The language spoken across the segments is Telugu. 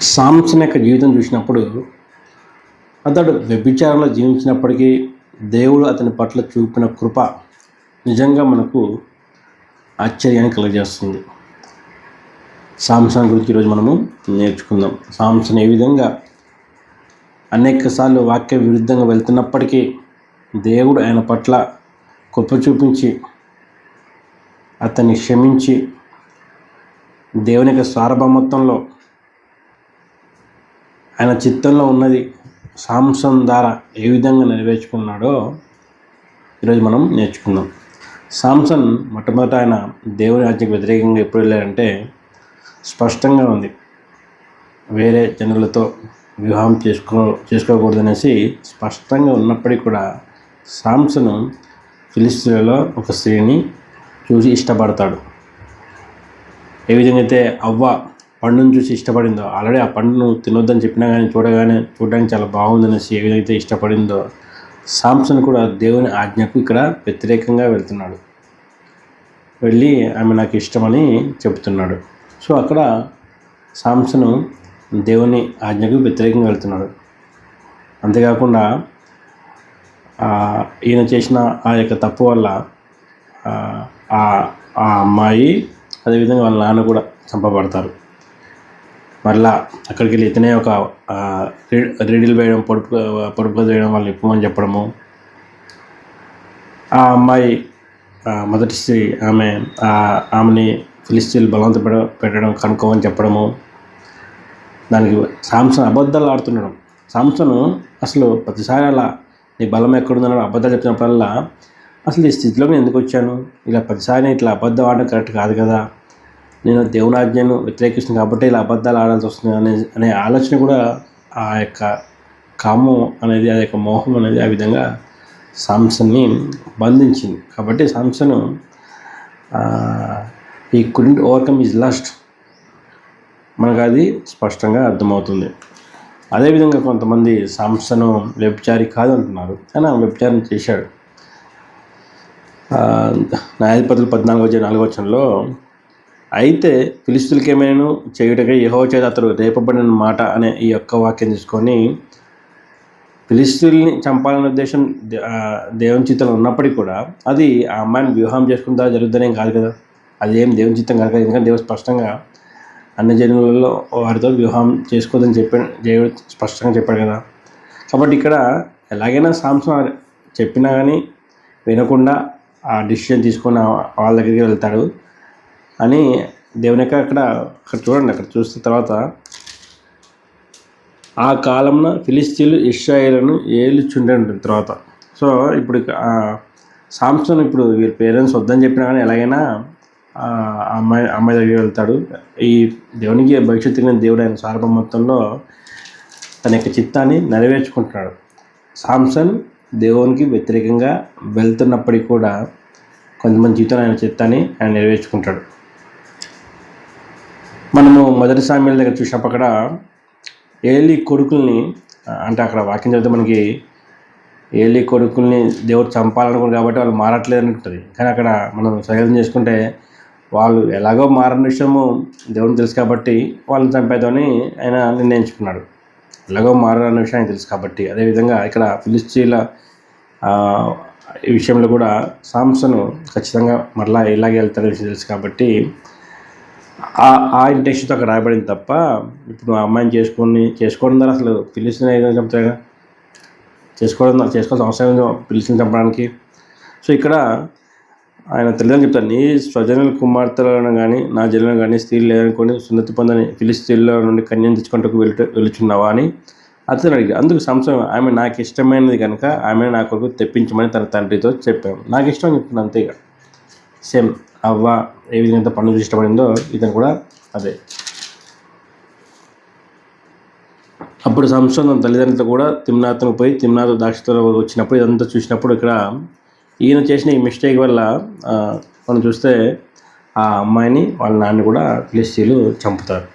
సాంసన్ యొక్క జీవితం చూసినప్పుడు అతడు వ్యభిచారంలో జీవించినప్పటికీ దేవుడు అతని పట్ల చూపిన కృప నిజంగా మనకు ఆశ్చర్యాన్ని కలగజేస్తుంది. సాంసన్ గురించి ఈరోజు మనము నేర్చుకుందాం. సాంసన్ ఏ విధంగా అనేక సార్లు వాక్య విరుద్ధంగా వెళ్తున్నప్పటికీ దేవుడు ఆయన పట్ల కృప చూపించి అతన్ని క్షమించి దేవుని యొక్క సార్వభౌమత్వంలో ఆయన చిత్తంలో ఉన్నది సాంసన్ ద్వారా ఏ విధంగా నెరవేర్చుకున్నాడో ఈరోజు మనం నేర్చుకుందాం. సాంసన్ మొట్టమొదట ఆయన దేవుని ఆజ్ఞకు వ్యతిరేకంగా ఎప్పుడు వెళ్ళారంటే స్పష్టంగా ఉంది. వేరే జనులతో వివాహం చేసుకో చేసుకోకూడదనేసి స్పష్టంగా ఉన్నప్పటికీ కూడా సాంసను ఫిలిస్తీన్లలో ఒక స్త్రీని చూసి ఇష్టపడతాడు. ఏ విధంగా అయితే అవ్వ పండును చూసి ఇష్టపడిందో? ఆల్రెడీ ఆ పండును తినొద్దని చెప్పినా కానీ చూడగానే చూడడానికి చాలా బాగుందనేసి ఏ విధంగా అయితే ఇష్టపడిందో సాంసన్ కూడా దేవుని ఆజ్ఞకు ఇక్కడ వ్యతిరేకంగా వెళ్తున్నాడు. వెళ్ళి ఆమె నాకు ఇష్టమని చెబుతున్నాడు. సో అక్కడ సాంసను దేవుని ఆజ్ఞకు వ్యతిరేకంగా వెళ్తున్నాడు. అంతేకాకుండా ఈయన చేసిన ఆ యొక్క తప్పు వల్ల ఆ ఆ అమ్మాయి అదేవిధంగా వాళ్ళ నాన్న కూడా చంపబడతారు. మరలా అక్కడికి వెళ్ళి ఇతనే ఒక ఆ, రీడిల్ వేయడం పొడుపు పొడుపు వేయడం వాళ్ళు ఇప్పమని చెప్పడము. ఆ అమ్మాయి మొదటి స్త్రీ ఆమె ఆమెని ఫిలిస్తీన్లు బలవంత పెడ- పెట్టడం కనుక్కోమని చెప్పడము. దానికి సాంసన్ అబద్ధాలు ఆడుతుండడం. సాంసను అసలు ప్రతిసారి అలా నీ బలం ఎక్కడుందని అబద్ధాలు చెప్పినప్పుడల్లా అసలు ఈ స్థితిలో నేను ఎందుకు వచ్చాను? ఇలా ప్రతిసారి ఇట్లా అబద్ధం ఆడడం కరెక్ట్ కాదు కదా. నేను దేవుని ఆజ్ఞను వ్యతిరేకిస్తున్నాను కాబట్టి ఇలా అబద్ధాలు ఆడాల్సి వస్తుంది అనే అనే ఆలోచన కూడా ఆ యొక్క కామం అనేది ఆ యొక్క మోహం అనేది ఆ విధంగా సాంసన్ని బంధించింది. కాబట్టి సాంసను ఈ కుడెంట్ ఓవర్కమ్ ఈజ్ లాస్ట్ మనకు అది స్పష్టంగా అర్థమవుతుంది. అదేవిధంగా కొంతమంది సాంసను వ్యభిచారి కాదు అంటున్నారు. కానీ ఆ వ్యభిచారం చేశాడు. న్యాయాధిపతులు పద్నాలుగు వచ్చే నాలుగు వచ్చంలో అయితే ఫిలిస్తులకి ఏమైనా చేయుటకై యహో చేత అతడు రేపబడిన మాట అనే ఈ యొక్క వాక్యం తీసుకొని ఫిలిస్తుల్ని చంపాలనే ఉద్దేశం దే- దేవుని చిత్తం ఉన్నప్పటికీ కూడా అది ఆ అమ్మాయిని వివాహం చేసుకుంటా జరుగుతుందనేం కాదు కదా. అది ఏం దేవుని చిత్తం కాదు కదా. ఎందుకంటే దేవుడు స్పష్టంగా అన్ని జనులలో వారితో వివాహం చేసుకోదని చెప్పి దేవుడు స్పష్టంగా చెప్పాడు కదా. కాబట్టి ఇక్కడ ఎలాగైనా సాంసం చెప్పినా కానీ వినకుండా ఆ డిసిషన్ తీసుకొని వాళ్ళ దగ్గరికి వెళ్తాడు. అని దేవుని యొక్క అక్కడ అక్కడ చూడండి అక్కడ చూసిన తర్వాత ఆ కాలంన ఫిలిస్తీన్లు ఇస్రాయేలును ఏలుచుండే తర్వాత. సో ఇప్పుడు ఇక సాంసన్ ఇప్పుడు వీళ్ళ పేరెంట్స్ వద్దని చెప్పినా కానీ ఎలాగైనా అమ్మాయి అమ్మాయి దగ్గరికి వెళ్తాడు. ఈ దేవునికి భవిష్యత్తు తిరిగిన దేవుడు ఆయన సార్వభౌమత్వంలో తన యొక్క చిత్తాన్ని నెరవేర్చుకుంటున్నాడు. సాంసన్ దేవునికి వ్యతిరేకంగా వెళ్తున్నప్పటికీ కూడా కొంతమంది జీవితంలో ఆయన చిత్తాన్ని ఆయన నెరవేర్చుకుంటాడు. మనము మొదటి సామ్యాల దగ్గర చూసినప్పుడు అక్కడ ఏలి కొడుకుల్ని అంటే అక్కడ వాక్యం చదివితే మనకి ఏలి కొడుకుల్ని దేవుడు చంపాలనుకున్నారు కాబట్టి వాళ్ళు మారట్లేదు అని ఉంటుంది కానీ అక్కడ మనం సహాయం చేసుకుంటే వాళ్ళు ఎలాగో మారని విషయము దేవుడిని తెలుసు కాబట్టి వాళ్ళని చంపేద్దామని ఆయన నిర్ణయించుకున్నాడు. ఎలాగో మారని విషయం ఆయన తెలుసు కాబట్టి. అదేవిధంగా ఇక్కడ ఫిలిస్తీన్ల ఈ విషయంలో కూడా సాంసను ఖచ్చితంగా మరలా ఇలాగే వెళ్తాడని విషయం తెలుసు కాబట్టి ఆ ఆ ఇంటెన్షన్తో అక్కడ రాయబడింది తప్ప ఇప్పుడు ఆ అమ్మాయిని చేసుకొని చేసుకోవడం ద్వారా అసలు పిలిచిన ఏదైనా చంపుతాగా చేసుకోవడం ద్వారా- చేసుకోవాల్సిన అవసరం పిలిచిన చంపడానికి? సో ఇక్కడ ఆయన తల్లిదండ్రులు చెప్తారు నీ స్వజనుల కుమార్తెలను కానీ నా జనులను కానీ స్త్రీలు లేదనుకొని సున్నతి పొందని ఫిలిస్తీన్లో నుండి కన్యను తెచ్చుకుంటూ వెళుతూ వెళుచున్నావా అని అతను అడిగాడు. అందుకు సంశయం ఆమె నాకు ఇష్టమైనది కనుక ఆమె నా కొరకు తెప్పించమని తన తండ్రితో చెప్పాను. నాకు ఇష్టం అని చెప్తున్నాను సేమ్ అవ్వ ఏ విధంగా పండుగ పనులు ఇష్టపడిందో ఇతను కూడా అదే. అప్పుడు సంస్థ తన తల్లిదండ్రులతో కూడా తిమ్నాథ్ను పోయి తిమ్నాథ్ దాక్షతో వచ్చినప్పుడు ఇదంతా చూసినప్పుడు ఇక్కడ ఈయన చేసిన ఈ మిస్టేక్ వల్ల మనం చూస్తే ఆ అమ్మాయిని వాళ్ళ నాన్న కూడా ఫిలిస్తీన్లు చంపుతారు.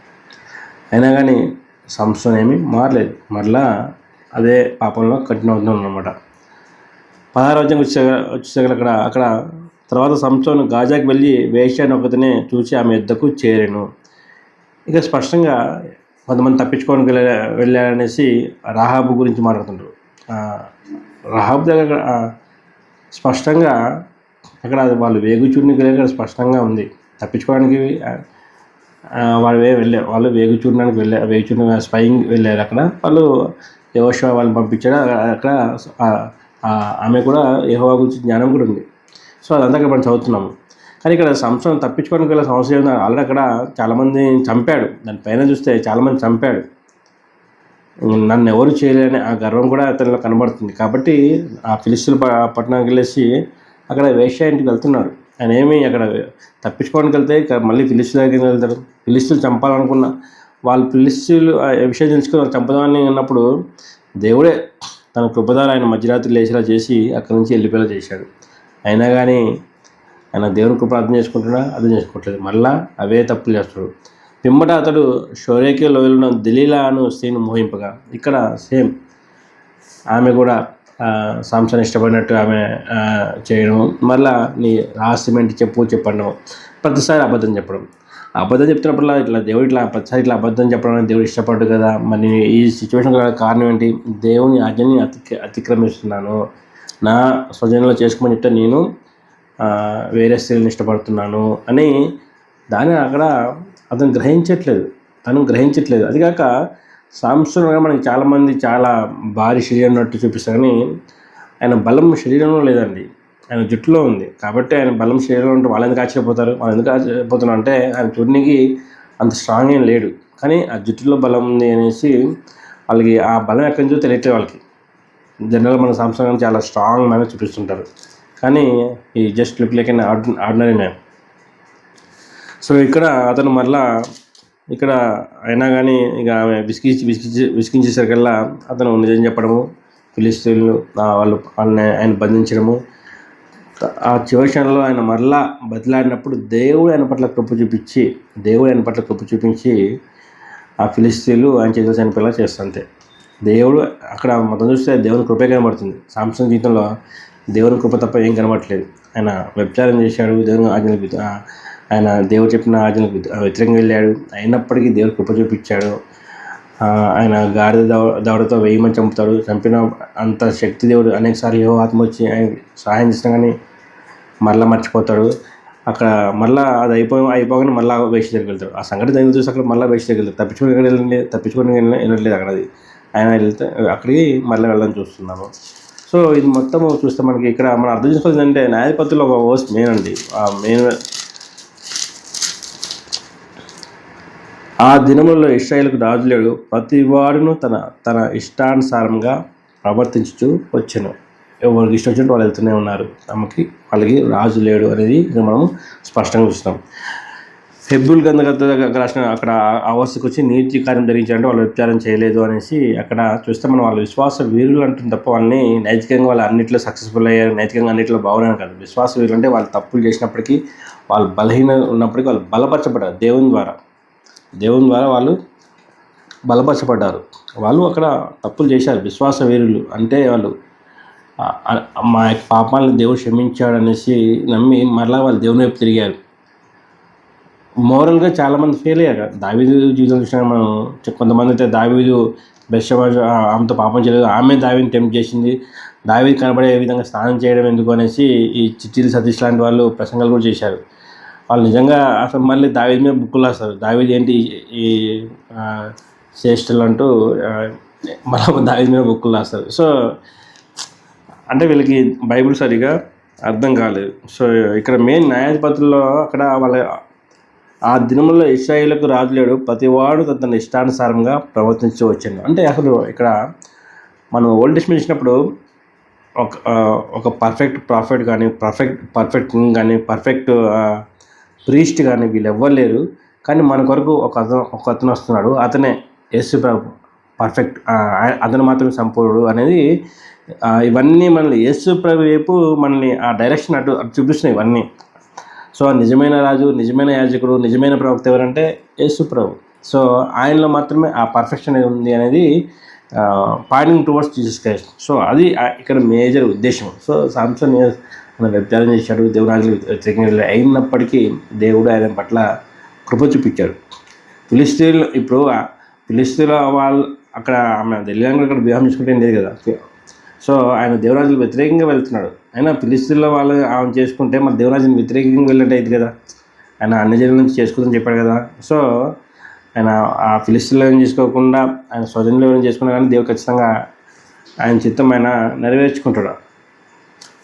అయినా కానీ సంస్థ ఏమీ మారలేదు. మరలా అదే పాపంలో కఠినవుతుంది అనమాట పదహారు వచ్చిన వచ్చే వచ్చేసరికి అక్కడ అక్కడ తర్వాత సంస్థను గాజాకి వెళ్ళి వేష్యాన్ని ఒకతనే చూసి ఆమె యుద్ధకు చేరాను. ఇక స్పష్టంగా కొంతమంది తప్పించుకోవడానికి వెళ్ళారనేసి రహాబు గురించి మాట్లాడుతుంటారు. ఆ, దగ్గర స్పష్టంగా అక్కడ అది వాళ్ళు వేగుచూడికి వెళ్ళారు స్పష్టంగా ఉంది. తప్పించుకోవడానికి వాళ్ళు వెళ్ళారు వాళ్ళు వేగు చూడడానికి వెళ్ళే వేగు చూడ స్పైయింగ్ వెళ్ళారు అక్కడ. వాళ్ళు యహోషా వాళ్ళని పంపించారు. అక్కడ ఆమె కూడా యహోవా గురించి జ్ఞానం కూడా ఉంది. సో అదంతా ఇక్కడ మనం చదువుతున్నాము. కానీ ఇక్కడ సంవత్సరం తప్పించుకోవడానికి గల సమస్య ఏంటంటే ఆల్రెడీ అక్కడ చాలామంది చంపాడు. దాని పైన చూస్తే చాలామంది చంపాడు. నన్ను ఎవరు చేయలేని ఆ గర్వం కూడా అతనిలో కనబడుతుంది. కాబట్టి ఆ ఫిలిస్తులు పట్టణానికి వెళ్ళేసి అక్కడ వేశ్య ఇంటికి వెళ్తున్నాడు ఆయన ఏమి అక్కడ తప్పించుకోవడానికి వెళ్తే మళ్ళీ ఫిలిస్తుల దగ్గరికి వెళ్తారు? ఫిలిస్తులు చంపాలనుకున్న వాళ్ళు ఫిలిస్తులు విషయం తెలుసుకుని వాళ్ళు చంపదామని అన్నప్పుడు దేవుడే తన కృపదారు ఆయన మధ్యరాత్రి లేచేలా చేసి అక్కడి నుంచి వెళ్ళిపోయేలా చేశాడు. అయినా కానీ ఆయన దేవునికి ప్రార్థన చేసుకుంటున్నా అర్థం చేసుకోవట్లేదు. మళ్ళా అవే తప్పులు చేస్తాడు. పిమ్మట అతడు షోరేకే లోయలను దిలీలాను స్త్రీని మోహింపగా. ఇక్కడ సేమ్. ఆమె కూడా సాంసన్ ఇష్టపడినట్టు ఆమె చేయడం. మళ్ళా నీ రహస్యం ఏంటి చెప్పు చెప్పడం ప్రతిసారి అబద్ధం చెప్పడం. అబద్ధం చెప్తున్నప్పుడు ఇట్లా దేవుడు ఇట్లా ప్రతిసారి ఇట్లా అబద్ధం చెప్పడం దేవుడు ఇష్టపడ్డు కదా. మరి ఈ సిచ్యువేషన్ కారణం ఏంటి? దేవుని ఆజ్ఞని అతి అతిక్రమిస్తున్నాను. నా స్వజనంలో చేసుకోమని చెప్తే నేను వేరే స్త్రీలను ఇష్టపడుతున్నాను అని దాన్ని అక్కడ అతను గ్రహించట్లేదు. తను గ్రహించట్లేదు. అదిగాక సాంసంగా మనకి చాలామంది చాలా భారీ శరీరం ఉన్నట్టు చూపిస్తారు కానీ ఆయన బలం శరీరంలో లేదండి. ఆయన జుట్టులో ఉంది. కాబట్టి ఆయన బలం శరీరంలో ఉంటే వాళ్ళు ఎందుకు ఆశ్చర్యపోతారు? వాళ్ళు ఎందుకు ఆశ్చర్యపోతున్నారు అంటే ఆయన చూడనికి అంత స్ట్రాంగ్ ఏం లేడు. కానీ ఆ జుట్టులో బలం ఉంది అనేసి వాళ్ళకి ఆ బలం ఎక్కడి నుంచో తెలియట్లేదు వాళ్ళకి. జనరల్ మన సాంసంగ్ చాలా స్ట్రాంగ్ మ్యాన్ చూపిస్తుంటారు. కానీ ఈ just look like an ordinary man so ఇక్కడ అతను మళ్ళా ఇక్కడ అయినా కానీ ఇక ఆమె విసిగించి విసిగించి విసిగించేసరికల్లా అతను నిజం చెప్పడము ఫిలిస్తీన్లు వాళ్ళు వాళ్ళని ఆయన బంధించడము. ఆ చివరి క్షణంలో ఆయన మరలా బతిలాడినప్పుడు దేవుడు ఆయన పట్ల కృప చూపించి దేవుడు ఆయన పట్ల కృప చూపించి ఆ ఫిలిస్తీన్లు ఆయన చేతులు చనిపోయేలా చేస్తుంటే దేవుడు అక్కడ మొత్తం చూస్తే దేవుని కృపే కనబడుతుంది. సాంసంగ్ జీవితంలో దేవుని కృప తప్ప ఏం కనబడట్లేదు. ఆయన వ్యభిచారం చేశాడు దేవుని ఆజ్ఞలకు ఆయన దేవుడు చెప్పిన ఆజ్ఞలకు వ్యతిరేకంగా వెళ్ళాడు. అయినప్పటికీ దేవుడు కృప చూపించాడు. ఆయన గాడిద దవ దవడతో వెయ్యి మంది చంపుతాడు. చంపిన అంత శక్తి దేవుడు అనేకసార్లు ఏవో ఆత్మ వచ్చి ఆయన సహాయం చేసినా కానీ మరలా మర్చిపోతాడు. అక్కడ మళ్ళీ అది అయిపో అయిపోగానే మళ్ళీ వేసి దగ్గరికి వెళ్తాడు. ఆ సంఘటన దగ్గర చూసి అక్కడ మళ్ళీ వేసి దగ్గరికి వెళ్తాడు. తప్పించుకొని వెళ్ళండి తప్పించుకొని వెళ్ళలేదు వెళ్ళట్లేదు అక్కడ అది. ఆయన వెళ్తే అక్కడికి మళ్ళీ వెళ్ళడం చూస్తున్నాము. సో ఇది మొత్తం చూస్తే మనకి ఇక్కడ మనం అర్థం చేసుకోవాలి అంటే న్యాయపత్రులు ఒక ఓస్ మెయిన్ అండి. ఆ మెయిన్ ఆ దినములలో ఇస్రాయేల్కు రాజు లేడు. ప్రతి వాడును తన తన ఇష్టానుసారంగా ప్రవర్తించుతూ వచ్చాను. ఎవరికి ఇష్టం వచ్చినట్టు వాళ్ళు వెళ్తూనే ఉన్నారు. తమకి వాళ్ళకి రాజు లేడు అనేది మనం స్పష్టంగా చూస్తున్నాం. హెబ్బుల్ గంధగత దగ్గర రాసిన అక్కడ అవస్థకు వచ్చి నీతి కార్యం ధరించారంటే వాళ్ళు వ్యభిచారం చేయలేదు అనేసి అక్కడ చూస్తే మనం వాళ్ళు విశ్వాస వీరులు అంటుంది తప్ప వాళ్ళని నైతికంగా వాళ్ళు అన్నింటిలో సక్సెస్ఫుల్ అయ్యారు నైతికంగా అన్నింటిలో బాగున్నాను కాదు. విశ్వాస వీరులు అంటే వాళ్ళు తప్పులు చేసినప్పటికీ వాళ్ళు బలహీన ఉన్నప్పటికీ వాళ్ళు బలపరచబడ్డారు దేవుని ద్వారా. దేవుని ద్వారా వాళ్ళు బలపరచబడ్డారు. వాళ్ళు అక్కడ తప్పులు చేశారు. విశ్వాస వీరులు అంటే వాళ్ళు మా యొక్క పాపాలను దేవుడు క్షమించాడు అనేసి నమ్మి మరలా వాళ్ళు దేవుని వైపు తిరిగారు. మోరల్గా చాలామంది ఫెయిల్ అయ్యారు. దావీదు జీవితం చూసినా మనం కొంతమంది అయితే దావీదు బెస్ట్ ఆమెతో పాపం చేయలేదు. ఆమె దావీని టెంప్ట్ చేసింది. దావీది కనబడే విధంగా స్నానం చేయడం ఎందుకు అనేసి ఈ చిట్టిలు సతీష్ లాంటి వాళ్ళు ప్రసంగాలు కూడా చేశారు. వాళ్ళు నిజంగా అసలు మళ్ళీ దావీది మీద బుక్కులు రాస్తారు దావీది ఏంటి ఈ శ్రేష్ఠులు అంటూ ఆ, మళ్ళీ దావీది మీద బుక్కులు రాస్తారు సో అంటే వీళ్ళకి బైబిల్ సరిగా అర్థం కాలేదు. సో ఇక్కడ మెయిన్ న్యాయాధిపతుల్లో అక్కడ వాళ్ళ ఆ దినముల్లో ఇస్రాయిలకు రాజులేడు ప్రతివాడు తన ఇష్టానుసారంగా ప్రవర్తించు వచ్చాను అంటే అసలు ఇక్కడ మనం ఓల్డ్ టెస్ట్మెంట్ ఇచ్చినప్పుడు ఒక ఒక పర్ఫెక్ట్ ప్రాఫిట్ కానీ పర్ఫెక్ట్ పర్ఫెక్ట్ కింగ్ కానీ పర్ఫెక్ట్ ప్రీస్ట్ కానీ వీళ్ళు ఎవ్వరు లేరు. కానీ మన కొరకు ఒక అతను ఒక అతను వస్తున్నాడు. అతనే యేసు ప్రభు. పర్ఫెక్ట్ అతను మాత్రమే సంపూర్ణుడు అనేది ఇవన్నీ మనల్ని యేసు ప్రభు వైపు మనల్ని ఆ డైరెక్షన్ అటు అటు చూపిస్తున్నాయి ఇవన్నీ. సో నిజమైన రాజు నిజమైన యాజకుడు నిజమైన ప్రవక్త ఎవరంటే యేసు ప్రభు. సో ఆయనలో మాత్రమే ఆ పర్ఫెక్షన్ అనేది ఉంది అనేది pointing towards Jesus Christ so అది ఇక్కడ మేజర్ ఉద్దేశం. సో సాంసన్ మన వ్యభిచారం చేశాడు దేవురాజులు వ్యతిరేకంగా అయినప్పటికీ దేవుడు ఆయన పట్ల కృప చూపించాడు. ఫిలిస్తీన్లు ఇప్పుడు ఆ- ఫిలిస్తీన్ల వాళ్ళు అక్కడ ఆమె తెలియని అక్కడ వివాహం చేసుకుంటే లేదు కదా. సో ఆయన దేవరాజులు వ్యతిరేకంగా వెళ్తున్నాడు. అయినా ఫిలిస్తీన్ల వాళ్ళు ఆమె చేసుకుంటే మన దేవరాజుని వ్యతిరేకంగా వెళ్ళినట్టు అయింది కదా. ఆయన అన్ని జనుల నుంచి చేసుకుందని చెప్పాడు కదా. సో ఆయన ఆ ఫిలిస్తీన్లో ఏం చేసుకోకుండా ఆయన స్వజనులు ఏం చేసుకున్నా కానీ దేవుడు ఖచ్చితంగా ఆయన చిత్తం ఆయన నెరవేర్చుకుంటాడు.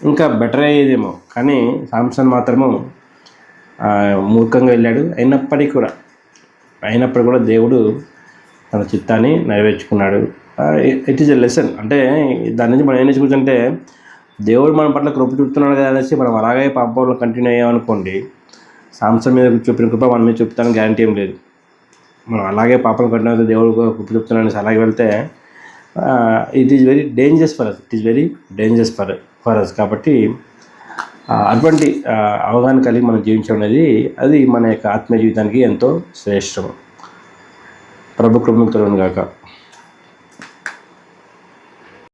ఇంకా బెటర్ అయ్యేదేమో. కానీ సామ్సన్ మాత్రము మూర్ఖంగా వెళ్ళాడు. అయినప్పటికీ కూడా అయినప్పటికీ కూడా దేవుడు తన చిత్తాన్ని నెరవేర్చుకున్నాడు. ఇట్ ఈజ్ ఎ లెసన్ అంటే దాని నుంచి మనం ఏం నేర్చుకుంటే దేవుడు మన పట్ల కృప చూపుతున్నాడు కదా అనేసి మనం అలాగే పాపంలో కంటిన్యూ అయ్యామనుకోండి సాంసంగ్ మీద చూపిన కృప మన మీద చూపుతానికి గ్యారంటీ ఏం లేదు. మనం అలాగే పాపం కంటిన్యూ అయితే దేవుడు కూడా కృప చూపుతున్నాడు అనేసి అలాగే వెళ్తే it is very dangerous for us it is very dangerous for for us కాబట్టి అటువంటి అవగాహన కలిగి మనం జీవించడం అనేది అది మన యొక్క ఆత్మీయ జీవితానికి ఎంతో శ్రేష్టం. ప్రభు కృపను గాక